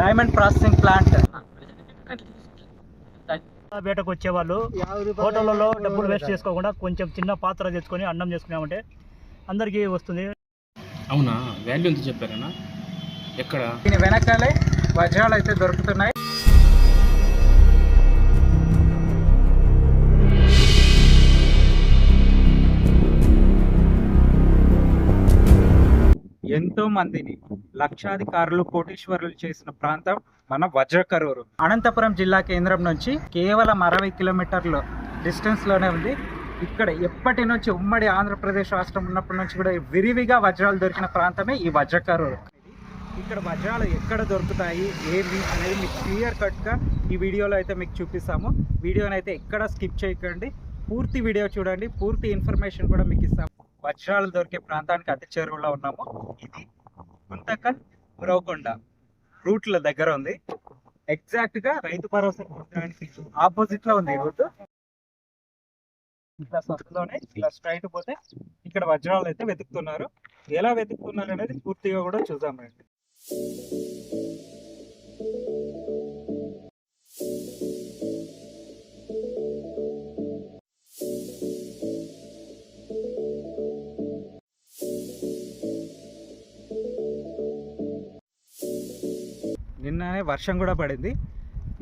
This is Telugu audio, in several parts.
డైమండ్ ప్రాసెసింగ్ ప్లాంట్ వేటకు వచ్చేవాళ్ళు. హోటళ్ళలో డబ్బులు వేస్ట్ చేసుకోకుండా కొంచెం చిన్న పాత్ర తెచ్చుకొని అన్నం చేసుకున్నామంటే అందరికీ వస్తుంది. అవునా? వాల్యూ ఎంత చెప్పారన్నా? ఎక్కడ? దీని వెనకాలే వజ్రాలు అయితే దొరుకుతున్నాయి. ఎంతో మందిని లక్షాధికారులు కోటీశ్వరులు చేసిన ప్రాంతం మన వజ్రకరూరు. అనంతపురం జిల్లా కేంద్రం నుంచి కేవలం అరవై కిలోమీటర్లు డిస్టెన్స్లోనే ఉంది. ఇక్కడ ఎప్పటి నుంచి ఉమ్మడి ఆంధ్రప్రదేశ్ రాష్ట్రం ఉన్నప్పటి నుంచి కూడా విరివిగా వజ్రాలు దొరికిన ప్రాంతమే ఈ వజ్రకరూరు. ఇక్కడ వజ్రాలు ఎక్కడ దొరుకుతాయి ఏవి అనేది మీకు క్లియర్ కట్గా ఈ వీడియోలో అయితే మీకు చూపిస్తాము. వీడియోని అయితే ఎక్కడ స్కిప్ చేయకండి. పూర్తి వీడియో చూడండి. పూర్తి ఇన్ఫర్మేషన్ కూడా మీకు ఇస్తాము. వజ్రాలు దొరికే ప్రాంతానికి అతి చేరువలో ఉన్నాము. ఇది గుంతకల్ ఉరవకొండ రూట్ల దగ్గర ఉంది. ఎగ్జాక్ట్గా రైతు భరోసా ఆపోజిట్లో ఉంది రూట్. ఇట్లా సర్కిల్లోనే ఇట్లా స్ట్రైట్ పోతే ఇక్కడ వజ్రాలు అయితే వెతుకుతున్నారు. ఎలా వెతుకుతున్నారు అనేది పూర్తిగా కూడా చూద్దాం రండి. నిన్ననే వర్షం కూడా పడింది.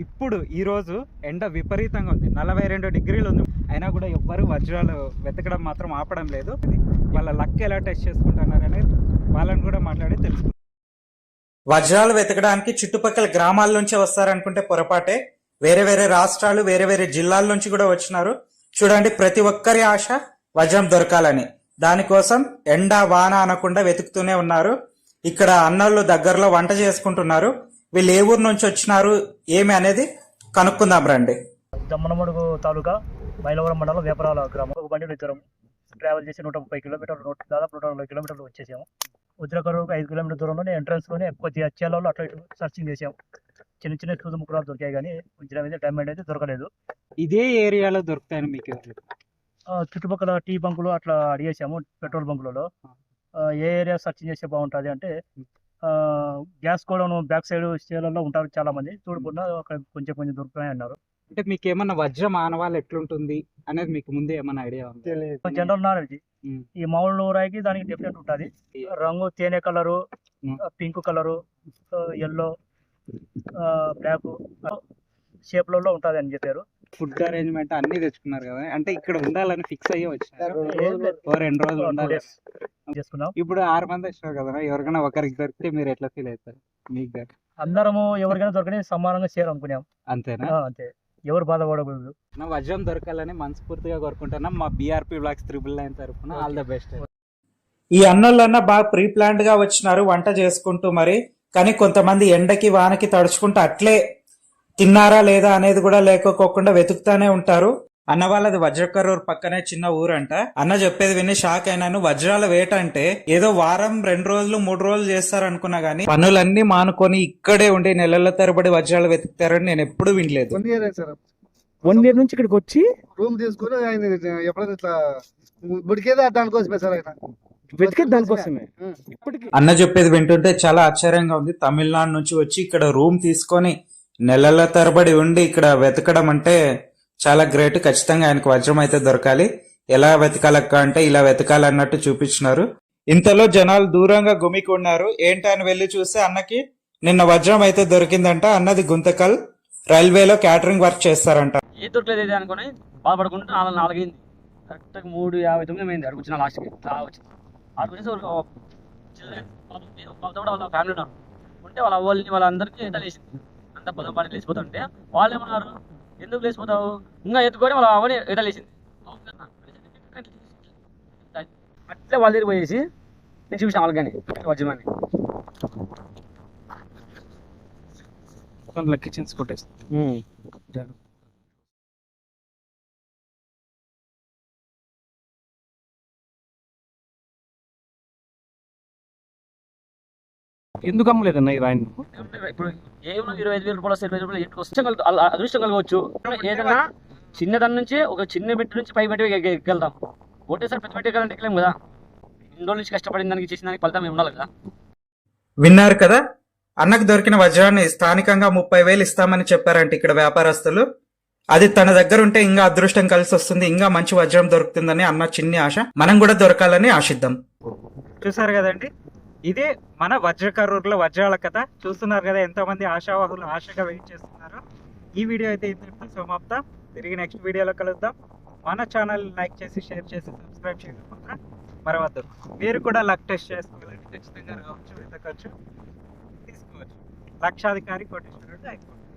ఇప్పుడు ఈ రోజు ఎండ విపరీతంగా ఉంది. నలభై రెండు డిగ్రీలు ఉంది. అయినా కూడా ఎవ్వరు వజ్రాలు వెతకడం మాత్రం ఆపడం లేదు. వాళ్ళ లక్ ఎలా టెస్ట్ చేసుకుంటున్నారు అనేది వాళ్ళని కూడా మాట్లాడి తెలుసుకుంటాం వజ్రాలు వెతకడానికి చుట్టుపక్కల గ్రామాల నుంచి వస్తారనుకుంటే పొరపాటే. వేరే వేరే రాష్ట్రాలు వేరే వేరే జిల్లాల నుంచి కూడా వచ్చినారు. చూడండి ప్రతి ఒక్కరి ఆశ వజ్రం దొరకాలని. దానికోసం ఎండ వాన అనకుండా వెతుకుతూనే ఉన్నారు. ఇక్కడ అన్నోళ్ళు దగ్గరలో వంట చేసుకుంటున్నారు. వీళ్ళు ఏ ఊరు నుంచి వచ్చినారు ఏమి అనేది కనుక్కుందాం రండి. దమ్మనమడుగు తాలూకా మైలవరం మండలం వేపరాల గ్రామం. ఒక బండి ఇద్దరం ట్రావెల్ చేసి నూట ముప్పై కిలోమీటర్లు నూట దాదాపు నూట నలభై కిలోమీటర్లు వచ్చేసాము. వజ్రకరువుకు ఐదు కిలోమీటర్ దూరంలోనే ఎంట్రన్స్లోనే కొద్దిగా చేలలో అట్లా ఇటు సర్చింగ్ చేసాము చిన్న చిన్న సూదు ముక్కలు దొరికాయి కానీ వజ్రం అయితే డైమండ్ అయితే దొరకలేదు. ఇదే ఏరియాలో దొరుకుతాయని మీకు చుట్టుపక్కల టీ బంకులు అట్లా అడిగేసాము పెట్రోల్ బంకులలో. ఆ, ఏ ఏరియా సర్చింగ్ చేస్తే బాగుంటుంది అంటే గ్యాస్ కూడా బ్యాక్ సైడ్ స్టేలలో ఉంటారు చాలా మంది చూడకుండా అక్కడ కొంచెం కొంచెం దొరుకుతాయి అన్నారు. అంటే మీకు ఏమన్నా వజ్రం ఆనవాళ్ళు ఎట్లుంటుంది అనేది మీకు ముందే ఏమన్నా ఐడియా ఉంది? General knowledge. ఈ మామూలు రాయికి దానికి డిఫరెంట్ ఉంటుంది. రంగు తేనె colour. Pink colour yellow black షేప్లలో ఉంటుంది అని చెప్పారు. ఫుడ్ అరేంజ్మెంట్ అన్ని తెచ్చుకున్నారు కదా. అంటే ఇక్కడ ఉండాలని ఫిక్స్ అయ్యి. ఓ రెండు రోజులు ఉండాలి. ఇప్పుడు ఆరు మంది వచ్చినారు కదా ఎవరికైనా ఒకరికి దొరికితే మీరు ఎట్లా ఫీల్ అవుతారు? మీకు అందరము ఎవరికైనా దొరకని సమానంగా షేర్ అనుకున్నాం. అంతేనా? అంతే. ఎవరు బాధపడకూడదు నా వజ్రం దొరకాలని మనస్ఫూర్తిగా కోరుకుంటున్నాం. మా బీఆర్పీ బ్లాక్స్ త్రిబుల్ నైన్ తరఫున ఆల్ ద బెస్ట్ ఈ అన్నోళ్ళన్నా బాగా ప్రీ ప్లాన్డ్గా వచ్చినారు వంట చేసుకుంటూ మరి. కానీ కొంతమంది ఎండకి వానకి తడుచుకుంటూ అట్లే తిన్నారా లేదా అనేది కూడా లేకపోకుండా వెతుకుతానే ఉంటారు. అన్న వాళ్ళది వజ్రకరూర్ పక్కనే చిన్న ఊరంట. అన్న చెప్పేది విని షాక్ అయినాను. వజ్రాల వేట అంటే ఏదో వారం రెండు రోజులు మూడు రోజులు చేస్తారు అనుకున్నా గానీ పనులన్నీ మానుకొని ఇక్కడే ఉండి నెలల తరబడి వజ్రాలు వెతుకుతారని నేను ఎప్పుడు వినలేదు. One year sir? One year నుంచి ఇక్కడికి వచ్చి రూమ్ తీసుకుని ఆయన ఎప్పుడైనా ఇట్లా ఉడికేది దానికోసమే సార్ ఆయన. వెతికేది దానికోసమే ఉం. అన్న చెప్పేది వింటుంటే చాలా ఆశ్చర్యంగా ఉంది. తమిళనాడు నుంచి వచ్చి ఇక్కడ రూమ్ తీసుకొని నెలల తరబడి ఉండి ఇక్కడ వెతకడం అంటే చాలా గ్రేట్ ఖచ్చితంగా ఆయనకు వజ్రం అయితే దొరకాలి ఎలా వెతకాలక్క అంటే ఇలా వెతకాలన్నట్టు చూపించినారు ఇంతలో జనాలు దూరంగా గుమికున్నారు ఏంటని వెళ్ళి చూస్తే అన్నకి నిన్న వజ్రం అయితే దొరికిందంట అన్నది గుంతకల్ రైల్వేలో క్యాటరింగ్ వర్క్ చేస్తారంట ఏ దొరకలేదు ఇది అనుకుని నాలుగు నాలుగైంది కరెక్ట్గా మూడు యాభై తొమ్మిది అయింది వచ్చింది వాళ్ళ ఫ్యామిలీ ఉన్నారు ఉంటే వాళ్ళ అవ్వాలని వాళ్ళందరికీ ఎంట అంతా పొలం పాటి లేచిపోతుంటే వాళ్ళు ఏమన్నారు? ఎందుకు లేచిపోతావు? ఇంకా ఎత్తుకొని వాళ్ళ అవని ఎట లేచింది. అట్లే వాళ్ళ దగ్గర పోయేసి నేను చూసాను వాళ్ళకి కానీ వజ్రమాన్ని లెక్కించి కొట్టేసి. ఎందుకు అమ్మలేదన్న ఈ రాయిని? ఇప్పుడు ఏమో ఇరవై ఐదు వేల రూపాయలు ఇరవై అదృష్టం కలగవచ్చు. ఏదైనా చిన్నదాని నుంచి ఒక చిన్న మెట్టు నుంచి పై మెట్టు ఎక్క- ఎక్కెళ్తాం ఒకటేసారి పెద్ద మెట్టు ఎక్కాలంటే ఎక్కలేం కదా. ఇన్ని రోజుల నుంచి కష్టపడిన దానికి చేసిన దానికి ఫలితం ఉండాలి కదా? విన్నారు కదా? అన్నకు దొరికిన వజ్రాన్ని స్థానికంగా ముప్పై వేలు ఇస్తామని చెప్పారంట ఇక్కడ వ్యాపారస్తులు. అది తన దగ్గర ఉంటే ఇంకా అదృష్టం కలిసి వస్తుంది ఇంకా మంచి వజ్రం దొరుకుతుందని అన్న చిన్ని ఆశ. మనం కూడా దొరకాలని ఆశిద్దాం. చూసారు కదండి? ఇదే మన వజ్రకరూరులో వజ్రాల కథ. చూస్తున్నారు కదా ఎంతమంది ఆశావాహులు ఆశగా వెయిట్ చేస్తున్నారు. ఈ వీడియో అయితే ఇంతటితో సమాప్తం. తిరిగి నెక్స్ట్ వీడియోలో కలుద్దాం. మన ఛానల్ లైక్ చేసి షేర్ చేసి సబ్స్క్రైబ్ చేయడం మాత్రం మరవద్దు. మీరు కూడా లక్ టెస్ట్ చేసుకోవాలండి ఖచ్చితంగా రావచ్చు వెతకచ్చు తీసుకోవచ్చు. లక్షాధికారి కోటేశ్వరుడు అయిపోతుంది